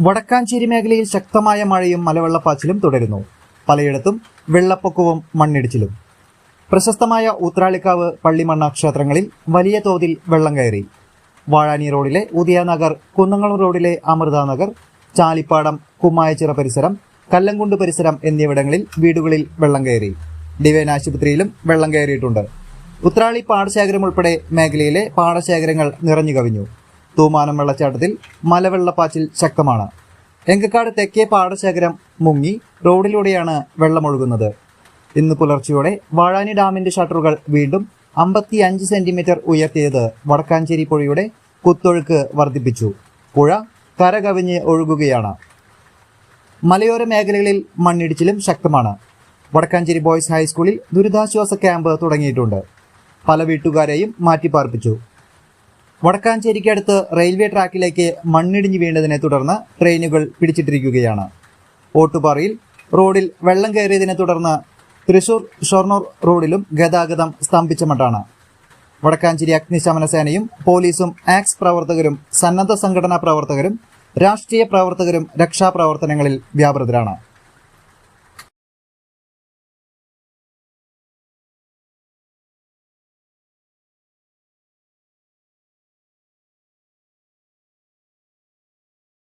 വടക്കാഞ്ചേരി മേഖലയിൽ ശക്തമായ മഴയും മലവെള്ളപ്പാച്ചിലും തുടരുന്നു. പലയിടത്തും വെള്ളപ്പൊക്കവും മണ്ണിടിച്ചിലും. പ്രശസ്തമായ ഊത്രാളിക്കാവ് പള്ളിമണ്ണ ക്ഷേത്രങ്ങളിൽ വലിയ തോതിൽ വെള്ളം കയറി. വാഴാനി റോഡിലെ ഉദയനഗർ കുന്നംകുളം റോഡിലെ അമൃതാനഗർ ചാലിപ്പാടം കുമ്മായച്ചിറ പരിസരം കല്ലംകുണ്ട് പരിസരം എന്നിവിടങ്ങളിൽ വീടുകളിൽ വെള്ളം കയറി. ഡിവൈൻ ആശുപത്രിയിലും വെള്ളം കയറിയിട്ടുണ്ട്. ഉത്രാളി പാടശേഖരം ഉൾപ്പെടെ മേഖലയിലെ പാടശേഖരങ്ങൾ നിറഞ്ഞു കവിഞ്ഞു. തൂമാനം വെള്ളച്ചാട്ടത്തിൽ മലവെള്ളപ്പാച്ചിൽ ശക്തമാണ്. എങ്കക്കാട് തെക്കേ പാടശേഖരം മുങ്ങി റോഡിലൂടെയാണ് വെള്ളമൊഴുകുന്നത്. ഇന്ന് പുലർച്ചയോടെ വാഴാനി ഡാമിന്റെ ഷട്ടറുകൾ വീണ്ടും അമ്പത്തി അഞ്ച് സെന്റിമീറ്റർ ഉയർത്തിയത് വടക്കാഞ്ചേരി പുഴയുടെ കുത്തൊഴുക്ക് വർദ്ധിപ്പിച്ചു. പുഴ കരകവിഞ്ഞ് ഒഴുകുകയാണ്. മലയോര മേഖലകളിൽ മണ്ണിടിച്ചിലും ശക്തമാണ്. വടക്കാഞ്ചേരി ബോയ്സ് ഹൈസ്കൂളിൽ ദുരിതാശ്വാസ ക്യാമ്പ് തുടങ്ങിയിട്ടുണ്ട്. പല വീട്ടുകാരെയും മാറ്റിപ്പാർപ്പിച്ചു. വടക്കാഞ്ചേരിക്കടുത്ത് റെയിൽവേ ട്രാക്കിലേക്ക് മണ്ണിടിഞ്ഞു വീണതിനെ തുടർന്ന് ട്രെയിനുകൾ പിടിച്ചിട്ടിരിക്കുകയാണ്. ഓട്ടുപാറയിൽ റോഡിൽ വെള്ളം കയറിയതിനെ തുടർന്ന് തൃശൂർ ഷൊർണൂർ റോഡിലും ഗതാഗതം സ്തംഭിച്ച മട്ടാണ്. വടക്കാഞ്ചേരി അഗ്നിശമന സേനയും പോലീസും ആക്സ് പ്രവർത്തകരും സന്നദ്ധ സംഘടനാ പ്രവർത്തകരും രാഷ്ട്രീയ പ്രവർത്തകരും രക്ഷാപ്രവർത്തനങ്ങളിൽ വ്യാപൃതരാണ്.